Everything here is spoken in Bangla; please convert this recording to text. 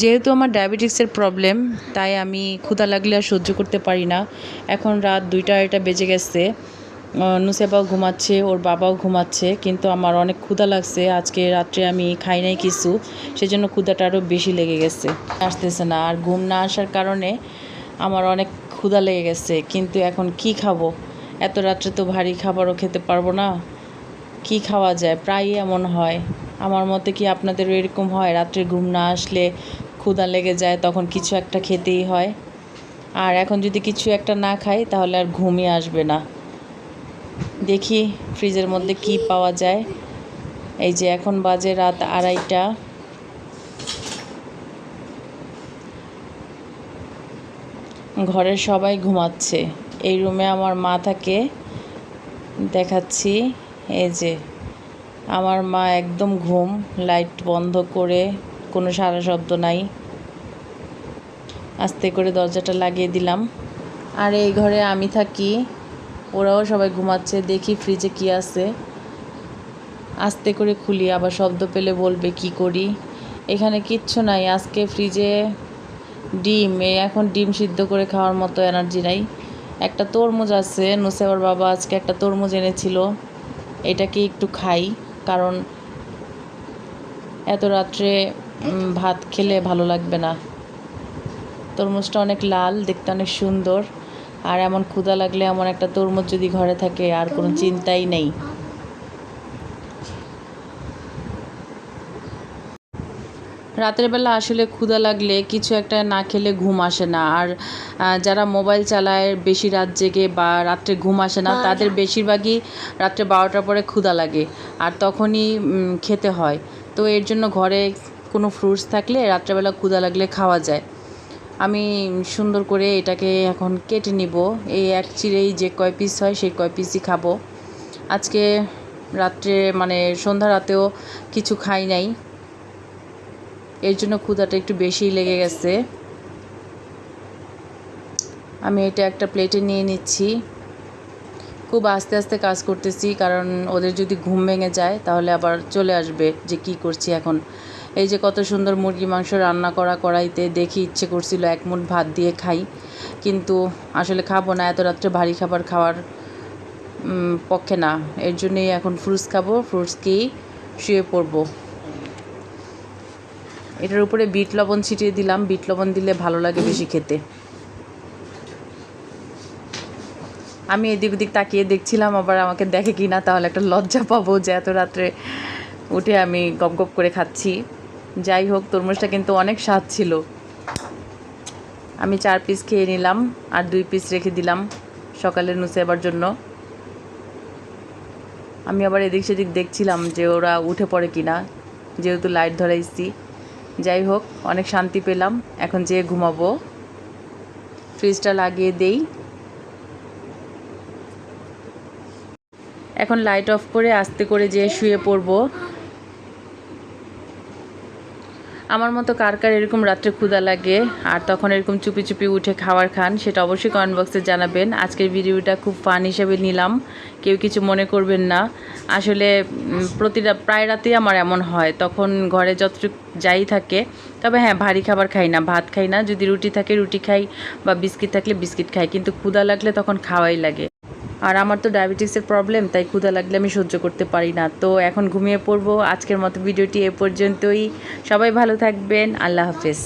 যেহেতু আমার ডায়াবেটিক্সের প্রবলেম, তাই আমি ক্ষুধা লাগলে আর সহ্য করতে পারি না। এখন রাত দুইটা আড়াইটা বেজে গেছে। নুসেবাও ঘুমাচ্ছে, ওর বাবাও ঘুমাচ্ছে, কিন্তু আমার অনেক ক্ষুধা লাগছে। আজকে রাত্রে আমি খাই নাই কিছু, সেজন্য ক্ষুধাটা আরও বেশি লেগে গেছে। আসতেছে না, আর ঘুম না আসার কারণে আমার অনেক ক্ষুধা লেগে গেছে, কিন্তু এখন কি খাব? এত রাত্রে তো ভারী খাবারও খেতে পারব না। কি খাওয়া যায়? প্রায়ই এমন হয়। আমার মতে কি আপনাদেরও এরকম হয়? রাত্রে ঘুম না আসলে ক্ষুধা লেগে যায়, তখন কিছু একটা খেতেই হয়। আর এখন যদি কিছু একটা না খাই, তাহলে আর ঘুমই আসবে না। দেখি ফ্রিজের মধ্যে কি পাওয়া যায়। এই যে এখন বাজে রাত আড়াইটা। ঘরের সবাই ঘুমাচ্ছে। এই রুমে আমার মা থাকে। দেখাচ্ছি। এই যে আমার মা একদম ঘুম, লাইট বন্ধ করে কোনো সারা শব্দ নাই। আস্তে করে দরজাটা লাগিয়ে দিলাম। আর এই ঘরে আমি থাকি, ওরাও সবাই ঘুমাচ্ছে, দেখি ফ্রিজে কি আছে। আস্তে করে খুলি, আবার শব্দ পেলে বলবে, কি করি? এখানে কিচ্ছু নাই, আজকে ফ্রিজে ডিম এখন ডিম সিদ্ধ করে খাওয়ার মতো এনার্জি নাই। একটা তরমুজ আছে নুসেবার বাবা আজকে একটা তরমুজ এনেছিল, এটাকে একটু খাই। কারণ এত রাত্রে ভাত খেলে ভালো লাগবে না। তরমুজটা অনেক লাল, দেখতে অনেক সুন্দর, আর এমন ক্ষুধা লাগলে এমন একটা তরমুজ যদি ঘরে থাকে, আর কোনো চিন্তাই নেই। রাতের বেলা আসলে ক্ষুধা লাগলে কিছু একটা না খেলে ঘুম আসে না। আর যারা মোবাইল চালায় বেশি রাত জেগে বা রাত্রে ঘুম আসে না তাদের বেশিরভাগই রাত্রে বারোটার পরে ক্ষুধা লাগে আর তখনই খেতে হয়। তো এর জন্য ঘরে কোনো ফ্রুটস থাকলে রাত্রেবেলা ক্ষুধা লাগলে খাওয়া যায়। আমি সুন্দর করে এটাকে এখন কেটে নিব। এই এক চিরেই যে কয় পিস হয় সেই কয় পিসই খাব। আজকে রাত্রে মানে সন্ধ্যা রাতেও কিছু খাই নাই। এর জন্য ক্ষুধাটা একটু বেশিই লেগে গেছে। আমি এটা একটা প্লেটে নিয়ে নিচ্ছি। খুব আস্তে আস্তে কাজ করতেছি, কারণ ওদের যদি ঘুম ভেঙে যায়, তাহলে আবার চলে আসবে যে কি করছি এখন। এই যে কত সুন্দর মুরগি মাংস রান্না করা কড়াইতে দেখি ইচ্ছে করছিল এক মুঠ ভাত দিয়ে খাই। কিন্তু আসলে খাব না, এত রাত্রে ভারী খাবার খাওয়ার পক্ষে না। এর জন্যই এখন ফ্রুটস খাব ফ্রুটস খেয়েই শুয়ে পড়ব। এটার উপরে বিট লবণ ছিটিয়ে দিলাম। বিট লবণ দিলে ভালো লাগে বেশি খেতে। আমি এদিক ওদিক তাকিয়ে দেখছিলাম, আবার আমাকে দেখে কি না তাহলে একটা লজ্জা পাবো যে এত রাত্রে উঠে আমি গপ গপ করে খাচ্ছি। যাই হোক, তরমুজটা কিন্তু অনেক স্বাদ ছিল। আমি চার পিস খেয়ে নিলাম আর দুই পিস রেখে দিলাম সকালে নুসেবার জন্য। আমি আবার এদিক সেদিক দেখছিলাম যে ওরা উঠে পড়ে কিনা, যেহেতু লাইট ধরাইছি। যাই হোক, অনেক শান্তি পেলাম। এখন যেয়ে ঘুমাবো। ফ্রিজটা লাগিয়ে দেই। এখন লাইট অফ করে আস্তে করে যেয়ে শুয়ে পড়ব। আমার মতো কার কার এরকম রাত্রে ক্ষুধা লাগে আর তখন এরকম চুপি চুপি উঠে খাবার খান, সেটা অবশ্যই কমেন্ট বক্সে জানাবেন। আজকের ভিডিওটা খুব ফান হিসেবে নিলাম। কেউ কিছু মনে করবেন না। আসলে প্রতিটা, প্রায় রাতেই আমার এমন হয়। তখন ঘরে যতটুকু যাই থাকে, তবে হ্যাঁ ভারী খাবার খাই না, ভাত খাই না। যদি রুটি থাকে, রুটি খাই বা বিস্কিট থাকলে বিস্কিট খাই। কিন্তু ক্ষুধা লাগলে তখন খাওয়াই লাগে। আর আমার তো ডায়াবেটিসের প্রবলেম তাই ক্ষুধা লাগলে আমি সহ্য করতে পারি না। তো এখন ঘুমিয়ে পড়ব। আজকের মতো ভিডিওটি এ পর্যন্তই। সবাই ভালো থাকবেন। আল্লাহ হাফেজ।